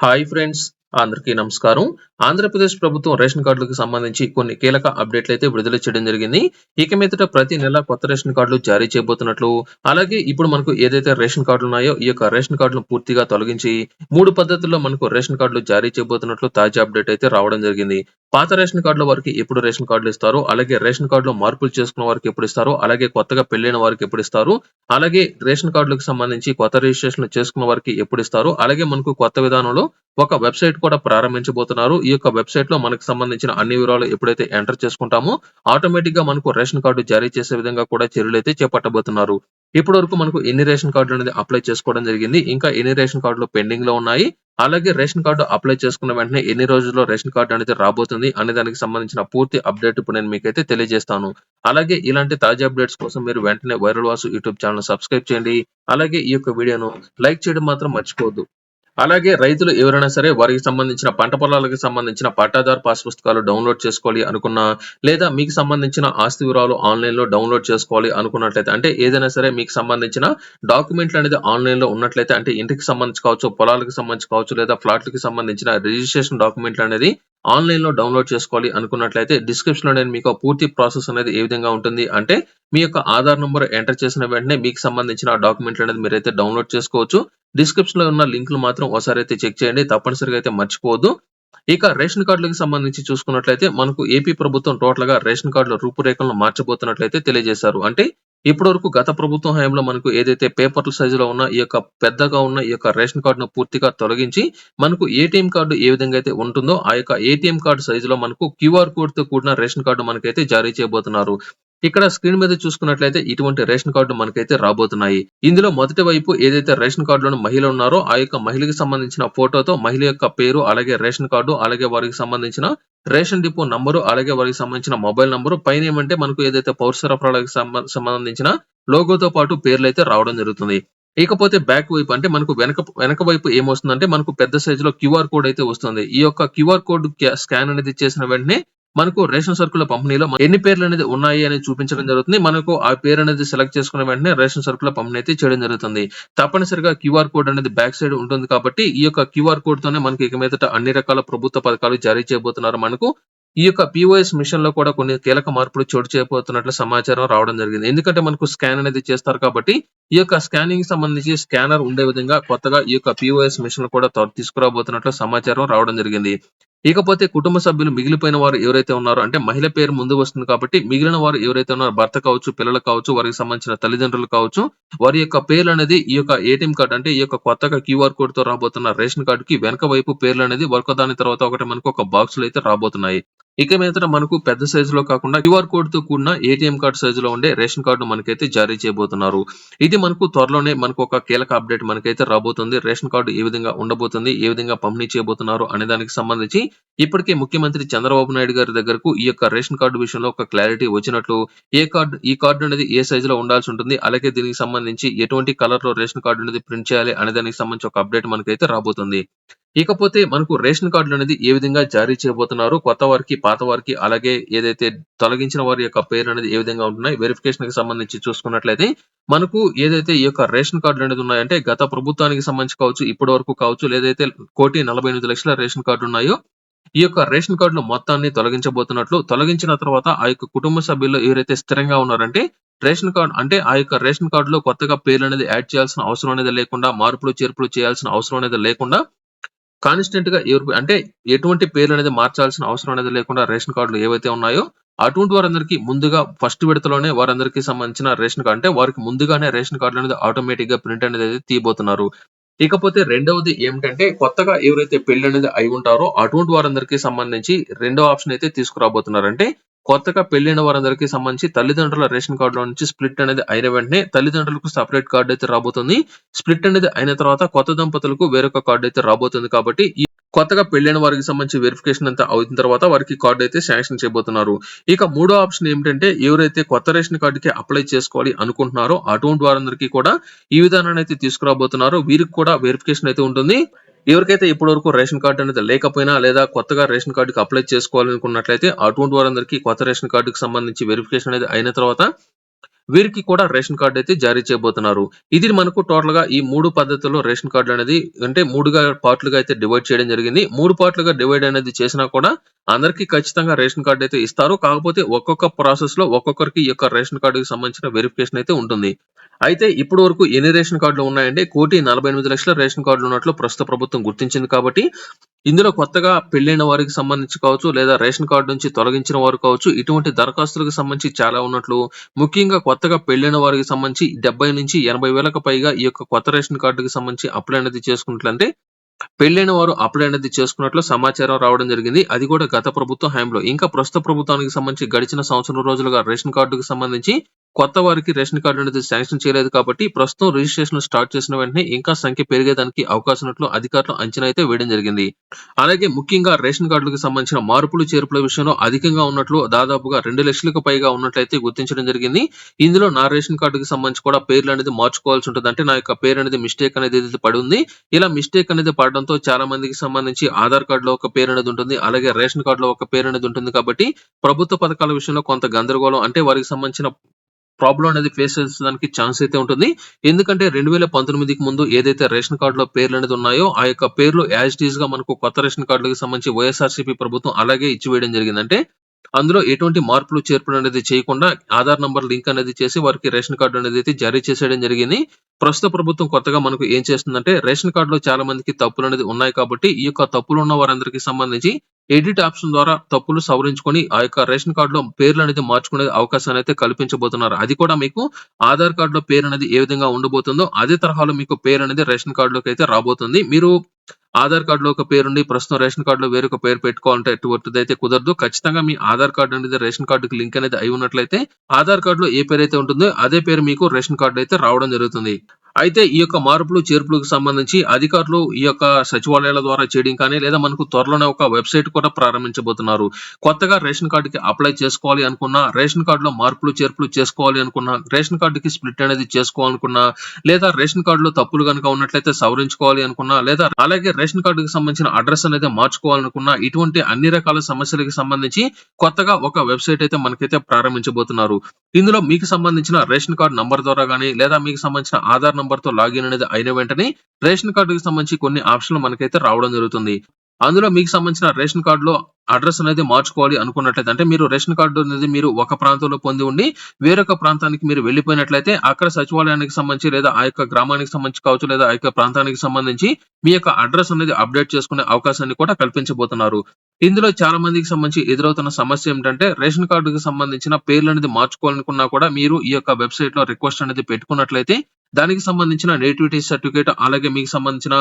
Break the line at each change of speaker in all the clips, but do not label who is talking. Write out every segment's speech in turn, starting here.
Hi friends, అందరికీ నమస్కారం. ఆంధ్రప్రదేశ్ ప్రభుత్వం రేషన్ కార్డులకు సంబంధించి కొన్ని కీలక అప్డేట్లు అయితే విడుదల చేయడం జరిగింది. ఇక మీదట ప్రతి నెల కొత్త రేషన్ కార్డులు జారీ చేయబోతున్నట్లు అలాగే ఇప్పుడు మనకు ఏదైతే రేషన్ కార్డులు ఉన్నాయో ఈ యొక్క రేషన్ కార్డులను పూర్తిగా తొలగించి మూడు పద్ధతుల్లో మనకు రేషన్ కార్డులు జారీ చేయబోతున్నట్లు తాజా అప్డేట్ అయితే రావడం జరిగింది. పాత రేషన్ కార్డుల వారికి ఎప్పుడు రేషన్ కార్డులు ఇస్తారు అలాగే రేషన్ కార్డులో మార్పులు చేసుకున్న వారికి ఎప్పుడు ఇస్తారు అలాగే కొత్తగా పెళ్ళైన వారికి ఎప్పుడు ఇస్తారు అలాగే రేషన్ కార్డులకు సంబంధించి కొత్త రిజిస్ట్రేషన్ చేసుకున్న వారికి ఎప్పుడు ఇస్తారు అలాగే మనకు కొత్త విధానంలో ఒక వెబ్సైట్ కూడా ప్రారంభించబోతున్నారు. ఈ యొక్క వెబ్సైట్లో మనకు సంబంధించిన అన్ని వివరాలు ఎప్పుడైతే ఎంటర్ చేసుకుంటామో ఆటోమేటిక్గా మనకు రేషన్ కార్డు జారీ చేసే విధంగా కూడా చర్యలు అయితే చేపట్టబోతున్నారు. ఇప్పటి వరకు మనకు ఎన్ని రేషన్ కార్డులు అనేది అప్లై చేసుకోవడం జరిగింది ఇంకా ఎన్ని రేషన్ కార్డులు పెండింగ్లో ఉన్నాయి అలాగే రేషన్ కార్డు అప్లై చేసుకున్న వెంటనే ఎన్ని రోజుల్లో రేషన్ కార్డు అనేది రాబోతుంది అనే దానికి సంబంధించిన పూర్తి అప్డేట్ ఇప్పుడు నేను మీకైతే తెలియజేస్తాను. అలాగే ఇలాంటి తాజా అప్డేట్స్ కోసం మీరు వెంటనే viral Vasu YouTube channel subscribe చేయండి. అలాగే ఈ యొక్క వీడియోను లైక్ చేయడం మాత్రం మర్చిపోవద్దు. అలాగే రైతులు ఎవరైనా సరే వారికి సంబంధించిన పంట పొలాలకు సంబంధించిన పట్టాదారు పాస్ పుస్తకాలు డౌన్లోడ్ చేసుకోవాలి అనుకున్నా లేదా మీకు సంబంధించిన ఆస్తి వివరాలు ఆన్లైన్లో డౌన్లోడ్ చేసుకోవాలి అనుకున్నట్లయితే అంటే ఏదైనా సరే మీకు సంబంధించిన డాక్యుమెంట్లు అనేది ఆన్లైన్లో ఉన్నట్లయితే అంటే ఇంటికి సంబంధించి కావచ్చు పొలాలకు సంబంధించి కావచ్చు లేదా ఫ్లాట్లకు సంబంధించిన రిజిస్ట్రేషన్ డాక్యుమెంట్లు అనేది ఆన్లైన్లో డౌన్లోడ్ చేసుకోవాలి అనుకున్నట్లయితే డిస్క్రిప్షన్లో నేను మీకు పూర్తి ప్రాసెస్ అనేది ఏ విధంగా ఉంటుంది అంటే మీ యొక్క ఆధార్ నెంబర్ ఎంటర్ చేసిన వెంటనే మీకు సంబంధించిన డాక్యుమెంట్లు అనేది మీరైతే డౌన్లోడ్ చేసుకోవచ్చు. డిస్క్రిప్షన్లో ఉన్న లింకులు మాత్రం ఒకసారి అయితే చెక్ చేయండి తప్పనిసరిగా అయితే మర్చిపోవద్దు. ఇక రేషన్ కార్డులకు సంబంధించి చూసుకున్నట్లయితే మనకు ఏపీ ప్రభుత్వం టోటల్గా రేషన్ కార్డుల రూపురేఖలను మార్చబోతున్నట్లయితే తెలియజేశారు. అంటే ఇప్పటి వరకు గత ప్రభుత్వం హయాంలో మనకు ఏదైతే పేపర్ల సైజులో ఉన్న ఈ యొక్క పెద్దగా ఉన్న ఈ యొక్క రేషన్ కార్డును పూర్తిగా తొలగించి మనకు ఏటీఎం కార్డు ఏ విధంగా అయితే ఉంటుందో ఆ యొక్క ఏటీఎం కార్డు సైజులో మనకు క్యూఆర్ కోడ్తో కూడిన రేషన్ కార్డు మనకైతే జారీ చేయబోతున్నారు. ఇక్కడ స్క్రీన్ మీద చూసుకున్నట్లయితే ఇటువంటి రేషన్ కార్డు మనకైతే రాబోతున్నాయి. ఇందులో మొదటి వైపు ఏదైతే రేషన్ కార్డులోని మహిళ ఉన్నారో ఆ యొక్క మహిళకి సంబంధించిన ఫోటోతో మహిళ యొక్క పేరు అలాగే రేషన్ కార్డు అలాగే వారికి సంబంధించిన రేషన్ డిపో నంబరు అలాగే వారికి సంబంధించిన మొబైల్ నంబరు. పైన ఏమంటే మనకు ఏదైతే పౌర సరఫరాలకు సంబంధించిన లోగోతో పాటు పేర్లు అయితే రావడం జరుగుతుంది. ఇకపోతే బ్యాక్ వైపు అంటే మనకు వెనక వెనక వైపు ఏమొస్తుందంటే మనకు పెద్ద సైజులో క్యూఆర్ కోడ్ అయితే వస్తుంది. ఈ యొక్క క్యూఆర్ కోడ్ స్కాన్ అనేది చేసిన వెంటనే మనకు రేషన్ సరుకుల పంపిణీలో ఎన్ని పేర్లు అనేది ఉన్నాయి అని చూపించడం జరుగుతుంది. మనకు ఆ పేరు అనేది సెలెక్ట్ చేసుకున్న వెంటనే రేషన్ సరుకుల పంపిణీ అయితే చేయడం జరుగుతుంది. తప్పనిసరిగా క్యూఆర్ కోడ్ అనేది బ్యాక్ సైడ్ ఉంటుంది కాబట్టి ఈ యొక్క క్యూఆర్ కోడ్ తోనే మనకి ఇక మీదట అన్ని రకాల ప్రభుత్వ పథకాలు జారీ చేయబోతున్నారు. మనకు ఈ యొక్క పిఓఎస్ మిషన్లో కూడా కొన్ని కీలక మార్పులు చోటు చేయబోతున్నట్లు సమాచారం రావడం జరిగింది. ఎందుకంటే మనకు స్కాన్ అనేది చేస్తారు కాబట్టి ఈ యొక్క స్కానింగ్ సంబంధించి స్కానర్ ఉండే విధంగా కొత్తగా ఈ యొక్క పిఓఎస్ మిషన్ కూడా తీసుకురాబోతున్నట్లు సమాచారం రావడం జరిగింది. ఇకపోతే కుటుంబ సభ్యులు మిగిలిపోయిన వారు ఎవరైతే ఉన్నారో అంటే మహిళ పేరు ముందు వస్తుంది కాబట్టి మిగిలిన వారు ఎవరైతే ఉన్నారో భర్త కావచ్చు పిల్లలు కావచ్చు వారికి సంబంధించిన తల్లిదండ్రులు కావచ్చు వారి యొక్క పేర్లు అనేది ఈ యొక్క ఏటీఎం కార్డు అంటే ఈ యొక్క కొత్తగా క్యూఆర్ కోడ్తో రాబోతున్న రేషన్ కార్డు కి వెనక వైపు పేర్లు అనేది దాని తర్వాత ఒకటి మనకు ఒక బాక్స్లో అయితే రాబోతున్నాయి. ఇక మీద మనకు పెద్ద సైజులో కాకుండా క్యూఆర్ కోడ్తో కూడిన ఏటీఎం కార్డు సైజులో ఉండే రేషన్ కార్డు మనకైతే జారీ చేయబోతున్నారు. ఇది మనకు త్వరలోనే మనకు ఒక కీలక అప్డేట్ మనకైతే రాబోతుంది. రేషన్ కార్డు ఏ విధంగా ఉండబోతుంది ఏ విధంగా పంపిణీ చేయబోతున్నారు అనే దానికి సంబంధించి ఇప్పటికే ముఖ్యమంత్రి చంద్రబాబు నాయుడు గారి దగ్గరకు ఈ యొక్క రేషన్ కార్డు విషయంలో ఒక క్లారిటీ వచ్చినట్లు ఏ కార్డు ఈ కార్డు అనేది ఏ సైజులో ఉండాల్సి ఉంటుంది అలాగే దీనికి సంబంధించి ఎటువంటి కలర్లో రేషన్ కార్డు అనేది ప్రింట్ చేయాలి అనే దానికి సంబంధించి ఒక అప్డేట్ మనకైతే రాబోతుంది. ఇకపోతే మనకు రేషన్ కార్డులు అనేది ఏ విధంగా జారీ చేయబోతున్నారు కొత్త వారికి పాత వారికి అలాగే ఏదైతే తొలగించిన వారి యొక్క పేరు అనేది ఏ విధంగా ఉంటున్నాయి వెరిఫికేషన్కి సంబంధించి చూసుకున్నట్లయితే మనకు ఏదైతే ఈ యొక్క రేషన్ కార్డులు అనేది ఉన్నాయంటే గత ప్రభుత్వానికి సంబంధించి కావచ్చు ఇప్పటి వరకు కావచ్చు లేదైతే కోటి నలభై ఎనిమిది లక్షల రేషన్ కార్డు ఉన్నాయో ఈ యొక్క రేషన్ కార్డులు మొత్తాన్ని తొలగించబోతున్నట్లు తొలగించిన తర్వాత ఆ యొక్క కుటుంబ సభ్యుల్లో ఎవరైతే స్థిరంగా ఉన్నారంటే రేషన్ కార్డు అంటే ఆ యొక్క రేషన్ కార్డులో కొత్తగా పేర్లు అనేది యాడ్ చేయాల్సిన అవసరం అనేది లేకుండా మార్పులు చేర్పులు చేయాల్సిన అవసరం అనేది లేకుండా కాన్స్టెంట్గా ఎవరు అంటే ఎటువంటి పేర్లు అనేది మార్చాల్సిన అవసరం అనేది లేకుండా రేషన్ కార్డులు ఏవైతే ఉన్నాయో అటువంటి వారందరికీ ముందుగా ఫస్ట్ విడతలోనే వారందరికీ సంబంధించిన రేషన్ కార్డు అంటే వారికి ముందుగానే రేషన్ కార్డులు అనేది ఆటోమేటిక్గా ప్రింట్ అనేది అయితే తీయబోతున్నారు. ఇకపోతే రెండవది ఏమిటంటే కొత్తగా ఎవరైతే పెళ్ళి అనేది అయి ఉంటారో అటువంటి వారందరికీ సంబంధించి రెండో ఆప్షన్ అయితే తీసుకురాబోతున్నారు అంటే కొత్తగా పెళ్ళిన వారందరికీ సంబంధించి తల్లిదండ్రుల రేషన్ కార్డులో నుంచి స్ప్లిట్ అనేది అయిన వెంటనే తల్లిదండ్రులకు సపరేట్ కార్డు అయితే రాబోతుంది. స్ప్లిట్ అనేది అయిన తర్వాత కొత్త దంపతులకు వేరొక కార్డు అయితే రాబోతుంది కాబట్టి ఈ కొత్తగా పెళ్ళైన వారికి సంబంధించి వెరిఫికేషన్ అంతా అయిన తర్వాత వారికి కార్డు అయితే శాంక్షన్ చేయబోతున్నారు. ఇక మూడో ఆప్షన్ ఏమిటంటే ఎవరైతే కొత్త రేషన్ కార్డుకి అప్లై చేసుకోవాలి అనుకుంటున్నారో అటువంటి వారందరికీ కూడా ఈ విధానాన్ని అయితే తీసుకురాబోతున్నారు. వీరికి కూడా వెరిఫికేషన్ అయితే ఉంటుంది. ఎవరికైతే ఇప్పటి వరకు రేషన్ కార్డు అనేది లేకపోయినా లేదా కొత్తగా రేషన్ కార్డుకి అప్లై చేసుకోవాలనుకున్నట్లయితే అటువంటి వారందరికీ కొత్త రేషన్ కార్డుకి సంబంధించి వెరిఫికేషన్ అనేది అయిన తర్వాత వీరికి కూడా రేషన్ కార్డు అయితే జారీ చేయబోతున్నారు. ఇది మనకు టోటల్గా ఈ మూడు పద్ధతుల్లో రేషన్ కార్డు అనేది అంటే మూడుగా పార్ట్‌లుగా అయితే డివైడ్ చేయడం జరిగింది. మూడు పార్ట్‌లుగా డివైడ్ అనేది చేసినా కూడా అందరికీ ఖచ్చితంగా రేషన్ కార్డు అయితే ఇస్తారు. కాకపోతే ఒక్కొక్క ప్రాసెస్లో ఒక్కొక్కరికి ఈ యొక్క రేషన్ కార్డుకి సంబంధించిన వెరిఫికేషన్ అయితే ఉంటుంది. అయితే ఇప్పటి వరకు ఎన్ని రేషన్ కార్డులు ఉన్నాయంటే 1,48,00,000 రేషన్ కార్డులు ఉన్నట్లు ప్రస్తుత ప్రభుత్వం గుర్తించింది కాబట్టి ఇందులో కొత్తగా పెళ్ళైన వారికి సంబంధించి కావచ్చు లేదా రేషన్ కార్డు నుంచి తొలగించిన వారు కావచ్చు ఇటువంటి దరఖాస్తులకు సంబంధించి చాలా ఉన్నట్లు ముఖ్యంగా కొత్త కొత్తగా పెళ్ళైన వారికి సంబంధించి 70-80 వేలకు పైగా ఈ యొక్క కొత్త రేషన్ కార్డుకి సంబంధించి అప్లై అనేది చేసుకున్నట్లంటే పెళ్ళైన వారు అప్లై అనేది చేసుకున్నట్లు సమాచారం రావడం జరిగింది. అది కూడా గత ప్రభుత్వం హయాంలో. ఇంకా ప్రస్తుత ప్రభుత్వానికి సంబంధించి గడిచిన సంవత్సరం రోజులుగా రేషన్ కార్డుకు సంబంధించి కొత్త వారికి రేషన్ కార్డు అనేది శాంక్షన్ చేయలేదు కాబట్టి ప్రస్తుతం రిజిస్ట్రేషన్ స్టార్ట్ చేసిన వెంటనే ఇంకా సంఖ్య పెరిగేదానికి అవకాశం ఉన్నట్లు అధికారులు అంచనా అయితే వేయడం జరిగింది. అలాగే ముఖ్యంగా రేషన్ కార్డులకు సంబంధించిన మార్పులు చేర్పుల విషయంలో అధికంగా ఉన్నట్లు దాదాపుగా 2,00,000కు పైగా ఉన్నట్లయితే గుర్తించడం జరిగింది. ఇందులో నా రేషన్ కార్డుకి సంబంధించి కూడా పేర్లు అనేది మార్చుకోవాల్సి ఉంటుంది. అంటే నా యొక్క పేరు అనేది మిస్టేక్ అనేది ఏదైతే పడి ఉంది. ఇలా మిస్టేక్ అనేది పడడంతో చాలా మందికి సంబంధించి ఆధార్ కార్డులో ఒక పేరు అనేది ఉంటుంది. అలాగే రేషన్ కార్డులో ఒక పేరు అనేది ఉంటుంది కాబట్టి ప్రభుత్వ పథకాల విషయంలో కొంత గందరగోళం అంటే వారికి సంబంధించిన ప్రాబ్లమ్ అనేది ఫేస్ చేసేదానికి ఛాన్స్ అయితే ఉంటుంది. ఎందుకంటే 2019కి ముందు ఏదైతే రేషన్ కార్డులో పేర్లు అనేది ఉన్నాయో ఆ యొక్క పేర్లు యాజ్ టీజ్గా మనకు కొత్త రేషన్ కార్డులకు సంబంధించి వైఎస్ఆర్‌సీపీ ప్రభుత్వం అలాగే ఇచ్చివేయడం జరిగింది. అందులో ఎటువంటి మార్పులు చేర్పులు అనేది చేయకుండా ఆధార్ నంబర్ లింక్ అనేది చేసి వారికి రేషన్ కార్డు అనేది అయితే జారీ చేసేయడం జరిగింది. ప్రస్తుత ప్రభుత్వం కొత్తగా మనకు ఏం చేస్తుందంటే రేషన్ కార్డులో చాలా మందికి తప్పులు అనేది ఉన్నాయి కాబట్టి ఈ యొక్క తప్పులు ఉన్న వారందరికీ సంబంధించి ఎడిట్ ఆప్షన్ ద్వారా తప్పులు సవరించుకొని ఆ యొక్క రేషన్ కార్డులో పేర్లు అనేది మార్చుకునే అవకాశాన్ని అయితే కల్పించబోతున్నారు. అది కూడా మీకు ఆధార్ కార్డులో పేరు అనేది ఏ విధంగా ఉండబోతుందో అదే తరహాలో మీకు పేరు అనేది రేషన్ కార్డులోకి అయితే రాబోతుంది. మీరు ఆధార్ కార్డులో ఒక పేరుండి ప్రస్తుతం రేషన్ కార్డులో వేరొక పేరు పెట్టుకోవాలంటే ఎటువంటిదైతే కుదరదు. ఖచ్చితంగా మీ ఆధార్ కార్డ్ అనేది రేషన్ కార్డుకి లింక్ అనేది అయి ఉన్నట్లయితే ఆధార్ కార్డులో ఏ పేరు అయితే ఉంటుందో అదే పేరు మీకు రేషన్ కార్డు అయితే రావడం జరుగుతుంది. అయితే ఈ యొక్క మార్పులు చేర్పులకు సంబంధించి అధికారులు ఈ యొక్క సచివాలయాల ద్వారా చేయడం కానీ లేదా మనకు త్వరలోనే ఒక వెబ్‌సైట్ కూడా ప్రారంభించబోతున్నారు. కొత్తగా రేషన్ కార్డుకి అప్లై చేసుకోవాలి అనుకున్నా, రేషన్ కార్డులో మార్పులు చేర్పులు చేసుకోవాలి అనుకున్నా, రేషన్ కార్డుకి స్ప్లిట్ అనేది చేసుకోవాలనుకున్నా, లేదా రేషన్ కార్డులో తప్పులు కనుక ఉన్నట్లయితే సవరించుకోవాలి అనుకున్నా, లేదా అలాగే రేషన్ కార్డుకి సంబంధించిన అడ్రస్ అనేది మార్చుకోవాలనుకున్నా ఇటువంటి అన్ని రకాల సమస్యలకి సంబంధించి కొత్తగా ఒక వెబ్‌సైట్ అయితే మనకైతే ప్రారంభించబోతున్నారు. ఇందులో మీకు సంబంధించిన రేషన్ కార్డు నంబర్ ద్వారా కానీ లేదా మీకు సంబంధించిన ఆధార్ నంబర్తో లాగిన్ అనేది అయిన వెంటనే రేషన్ కార్డుకి సంబంధించి కొన్ని ఆప్షన్‌లు మనకైతే రావడం జరుగుతుంది. అందులో మీకు సంబంధించిన రేషన్ కార్డులో అడ్రస్ అనేది మార్చుకోవాలి అనుకున్నట్లయితే అంటే మీరు రేషన్ కార్డు అనేది మీరు ఒక ప్రాంతంలో పొంది ఉండి వేరొక ప్రాంతానికి మీరు వెళ్ళిపోయినట్లయితే అక్కడ సచివాలయానికి సంబంధించి లేదా ఆ యొక్క గ్రామానికి సంబంధించి కావచ్చు లేదా ఆ యొక్క ప్రాంతానికి సంబంధించి మీ యొక్క అడ్రస్ అనేది అప్‌డేట్ చేసుకునే అవకాశాన్ని కూడా కల్పించబోతున్నారు. ఇందులో చాలా మందికి సంబంధించి ఎదురవుతున్న సమస్య ఏమిటంటే రేషన్ కార్డుకి సంబంధించిన పేర్లు అనేది మార్చుకోవాలనుకున్నా కూడా మీరు ఈ యొక్క వెబ్సైట్లో రిక్వెస్ట్ అనేది పెట్టుకున్నట్లయితే దానికి సంబంధించిన నేటివిటీ సర్టిఫికేట్ అలాగే మీకు సంబంధించిన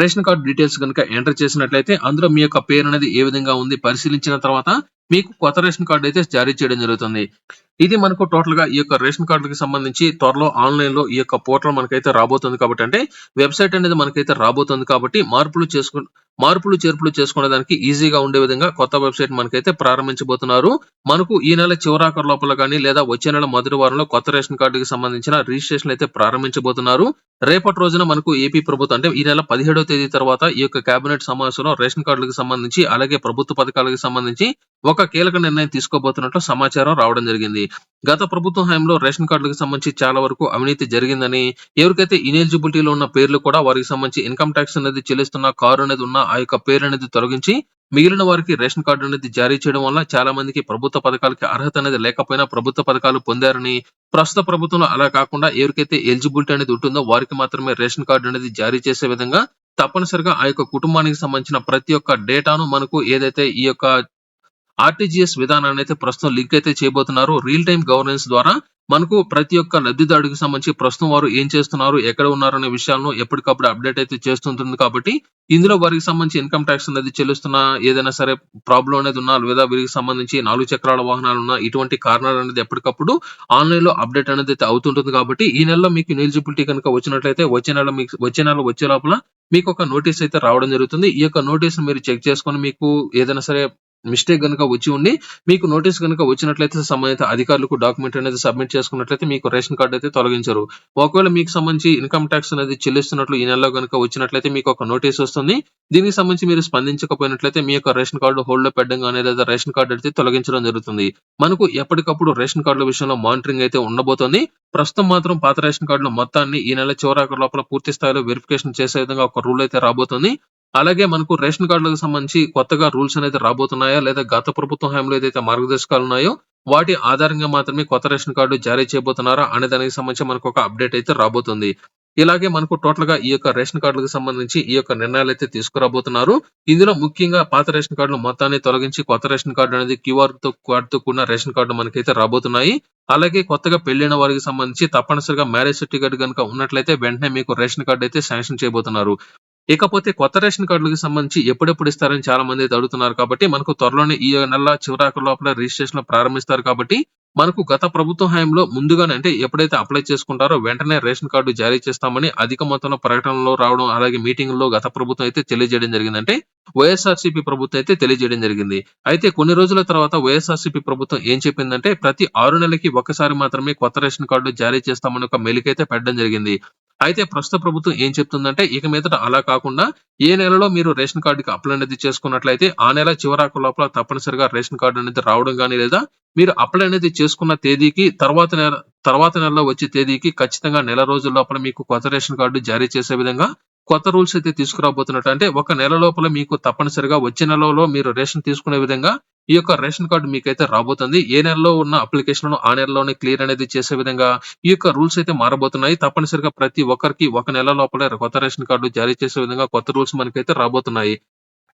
రేషన్ కార్డు డీటెయిల్స్ కనుక ఎంటర్ చేసినట్లయితే అందులో మీ యొక్క పేరు అనేది ఏ విధంగా ఉంది పరిశీలించిన తర్వాత మీకు కొత్త రేషన్ కార్డు అయితే జారీ చేయడం జరుగుతుంది. ఇది మనకు టోటల్గా ఈ యొక్క రేషన్ కార్డులకు సంబంధించి త్వరలో ఆన్‌లైన్‌లో ఈ యొక్క పోర్టల్ మనకైతే రాబోతుంది కాబట్టి అంటే వెబ్‌సైట్ అనేది మనకైతే రాబోతుంది కాబట్టి మార్పులు చేసుకు మార్పులు చేర్పులు చేసుకునే దానికి ఈజీగా ఉండే విధంగా కొత్త వెబ్‌సైట్ మనకైతే ప్రారంభించబోతున్నారు. మనకు ఈ నెల చివరాఖరు లోపల కానీ లేదా వచ్చే నెల మొదటి వారంలో కొత్త రేషన్ కార్డుకి సంబంధించిన రిజిస్ట్రేషన్ అయితే ప్రారంభించబోతున్నారు. రేపటి రోజున మనకు ఏపీ ప్రభుత్వం అంటే ఈ నెల 17వ తేదీ తర్వాత ఈ యొక్క కేబినెట్ సమావేశంలో రేషన్ కార్డులకు సంబంధించి అలాగే ప్రభుత్వ పథకాలకు సంబంధించి ఒక కీలక నిర్ణయం తీసుకోబోతున్నట్లు సమాచారం రావడం జరిగింది. గత ప్రభుత్వం హయాంలో రేషన్ కార్డులకు సంబంధించి చాలా వరకు అవినీతి జరిగిందని, ఎవరికైతే ఇనెలిజిబిలిటీలో ఉన్న పేర్లు కూడా వారికి సంబంధించి ఇన్‌కమ్ టాక్స్ అనేది చెల్లిస్తున్న కారు అనేది ఉన్న ఆ యొక్క పేరు అనేది తొలగించి మిగిలిన వారికి రేషన్ కార్డు అనేది జారీ చేయడం వల్ల చాలా మందికి ప్రభుత్వ పథకాలకి అర్హత అనేది లేకపోయినా ప్రభుత్వ పథకాలు పొందారని, ప్రస్తుత ప్రభుత్వంలో అలా కాకుండా ఎవరికైతే ఎలిజిబిలిటీ అనేది ఉంటుందో వారికి మాత్రమే రేషన్ కార్డు అనేది జారీ చేసే విధంగా తప్పనిసరిగా ఆ యొక్క కుటుంబానికి సంబంధించిన ప్రతి ఒక్క డేటాను మనకు ఏదైతే ఈ యొక్క ఆర్‌టీజీఎస్ విధానాన్ని అయితే ప్రస్తుతం లింక్ అయితే చేయబోతున్నారు. రియల్ టైమ్ గవర్నెన్స్ ద్వారా మనకు ప్రతి ఒక్క లబ్ధిదారుడికి సంబంధించి ప్రస్తుతం వారు ఏం చేస్తున్నారు, ఎక్కడ ఉన్నారు అనే విషయాలను ఎప్పటికప్పుడు అప్‌డేట్ అయితే చేస్తుంటుంది కాబట్టి ఇందులో వారికి సంబంధించి ఇన్‌కమ్ టాక్స్ అనేది చెల్లిస్తున్న ఏదైనా సరే ప్రాబ్లం అనేది ఉన్నా లేదా వీరికి సంబంధించి నాలుగు చక్రాల వాహనాలు ఉన్నా ఇటువంటి కారణాలు అనేది ఎప్పటికప్పుడు ఆన్లైన్లో అప్‌డేట్ అనేది అయితే అవుతుంటుంది కాబట్టి ఈ నెలలో మీకు ఎలిజిబిలిటీ కనుక వచ్చినట్లయితే వచ్చే నెల మీకు వచ్చే నెల వచ్చే లోపల మీకు ఒక నోటీస్ అయితే రావడం జరుగుతుంది. ఈ యొక్క నోటీస్ మీరు చెక్ చేసుకొని మీకు ఏదైనా సరే మిస్టేక్ గనుక వచ్చి ఉండి మీకు నోటీస్ కనుక వచ్చినట్లయితే సంబంధిత అధికారులకు డాక్యుమెంట్ అనేది సబ్మిట్ చేసుకున్నట్లయితే మీకు రేషన్ కార్డు అయితే తొలగించరు. ఒకవేళ మీకు సంబంధించి ఇన్కమ్ ట్యాక్స్ అనేది చెల్లిస్తున్నట్లు ఈ నెలలో కనుక వచ్చినట్లయితే మీకు ఒక నోటీస్ వస్తుంది. దీనికి సంబంధించి మీరు స్పందించకపోయినట్లయితే మీ యొక్క రేషన్ కార్డు హోల్డ్లో పెట్టడం కానీ లేదా రేషన్ కార్డు అయితే తొలగించడం జరుగుతుంది. మనకు ఎప్పటికప్పుడు రేషన్ కార్డుల విషయంలో మానిటరింగ్ అయితే ఉండబోతోంది. ప్రస్తుతం మాత్రం పాత రేషన్ కార్డుల మొత్తాన్ని ఈ నెల చివరాఖరు లోపల పూర్తి స్థాయిలో వెరిఫికేషన్ చేసే విధంగా ఒక రూల్ అయితే రాబోతుంది. అలాగే మనకు రేషన్ కార్డులకు సంబంధించి కొత్తగా రూల్స్ అనేది రాబోతున్నాయా లేదా గత ప్రభుత్వం హయాంలో ఏదైతే మార్గదర్శకాలు ఉన్నాయో వాటి ఆధారంగా మాత్రమే కొత్త రేషన్ కార్డు జారీ చేయబోతున్నారా అనే దానికి సంబంధించి మనకు ఒక అప్డేట్ అయితే రాబోతుంది. ఇలాగే మనకు టోటల్గా ఈ యొక్క రేషన్ కార్డులకు సంబంధించి ఈ యొక్క నిర్ణయాలు అయితే తీసుకురాబోతున్నారు. ఇందులో ముఖ్యంగా పాత రేషన్ కార్డులు మొత్తాన్ని తొలగించి కొత్త రేషన్ కార్డు అనేది క్యూఆర్తో కార్డు తో కూడిన రేషన్ కార్డు మనకైతే రాబోతున్నాయి. అలాగే కొత్తగా పెళ్ళిన వారికి సంబంధించి తప్పనిసరిగా మ్యారేజ్ సర్టిఫికేట్ కనుక ఉన్నట్లయితే వెంటనే మీకు రేషన్ కార్డు అయితే శాంక్షన్ చేయబోతున్నారు. ఇకపోతే కొత్త రేషన్ కార్డులకు సంబంధించి ఎప్పుడెప్పుడు ఇస్తారని చాలా మంది అయితే అడుగుతున్నారు కాబట్టి మనకు త్వరలోనే ఈ నెల చివరాకు లోపల రిజిస్ట్రేషన్ ప్రారంభిస్తారు కాబట్టి మనకు గత ప్రభుత్వ హయాంలో ముందుగానే అంటే ఎప్పుడైతే అప్లై చేసుకుంటారో వెంటనే రేషన్ కార్డు జారీ చేస్తామని అధిక మొత్తంలో ప్రకటనలో రావడం అలాగే మీటింగ్లో గత ప్రభుత్వం అయితే తెలియజేయడం జరిగింది అంటే వైఎస్ఆర్సీపీ ప్రభుత్వం అయితే తెలియజేయడం జరిగింది. అయితే కొన్ని రోజుల తర్వాత వైఎస్ఆర్సీపీ ప్రభుత్వం ఏం చెప్పిందంటే ప్రతి ఆరు నెలలకి ఒకసారి మాత్రమే కొత్త రేషన్ కార్డు జారీ చేస్తామని ఒక మెలికైతే పెట్టడం జరిగింది. అయితే ప్రస్తుత ప్రభుత్వం ఏం చెప్తుందంటే ఇక మీదట అలా కాకుండా ఏ నెలలో మీరు రేషన్ కార్డుకి అప్లై అనేది చేసుకున్నట్లయితే ఆ నెల చివరాకు లోపల తప్పనిసరిగా రేషన్ కార్డు అనేది రావడం కానీ లేదా మీరు అప్లై అనేది చేసుకున్న తేదీకి తర్వాత నెల తర్వాత నెలలో వచ్చే తేదీకి ఖచ్చితంగా నెల రోజుల లోపల మీకు కొత్త రేషన్ కార్డు జారీ చేసే విధంగా కొత్త రూల్స్ అయితే తీసుకురాబోతున్నట్టు. అంటే ఒక నెల లోపల మీకు తప్పనిసరిగా వచ్చే నెలలో మీరు రేషన్ తీసుకునే విధంగా ఈ యొక్క రేషన్ కార్డు మీకైతే రాబోతుంది. ఏ నెలలో ఉన్న అప్లికేషన్ ఆ నెలలోనే క్లియర్ అనేది చేసే విధంగా ఈ యొక్క రూల్స్ అయితే మారబోతున్నాయి. తప్పనిసరిగా ప్రతి ఒక్కరికి ఒక నెల లోపల కొత్త రేషన్ కార్డు జారీ చేసే విధంగా కొత్త రూల్స్ మనకైతే రాబోతున్నాయి.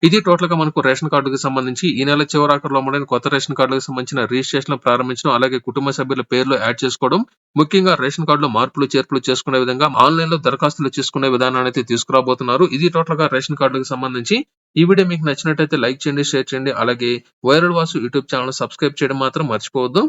ఇది టోటల్గా మనకు రేషన్ కార్డుకి సంబంధించి ఈ నెల చివరాఖరులో మొదలైన కొత్త రేషన్ కార్డులకు సంబంధించిన రిజిస్ట్రేషన్ ప్రారంభించడం అలాగే కుటుంబ సభ్యుల పేర్లు యాడ్ చేసుకోవడం ముఖ్యంగా రేషన్ కార్డులో మార్పులు చేర్పులు చేసుకునే విధంగా ఆన్లైన్లో దరఖాస్తులు చేసుకునే విధానాన్ని అయితే తీసుకురాబోతున్నారు. ఇది టోటల్గా రేషన్ కార్డుకి సంబంధించి ఈ వీడియో మీకు నచ్చినట్టయితే లైక్ చేయండి షేర్ చేయండి అలాగే viral Vasu YouTube channel subscribe చేయడం మాత్రం మర్చిపోవద్దు.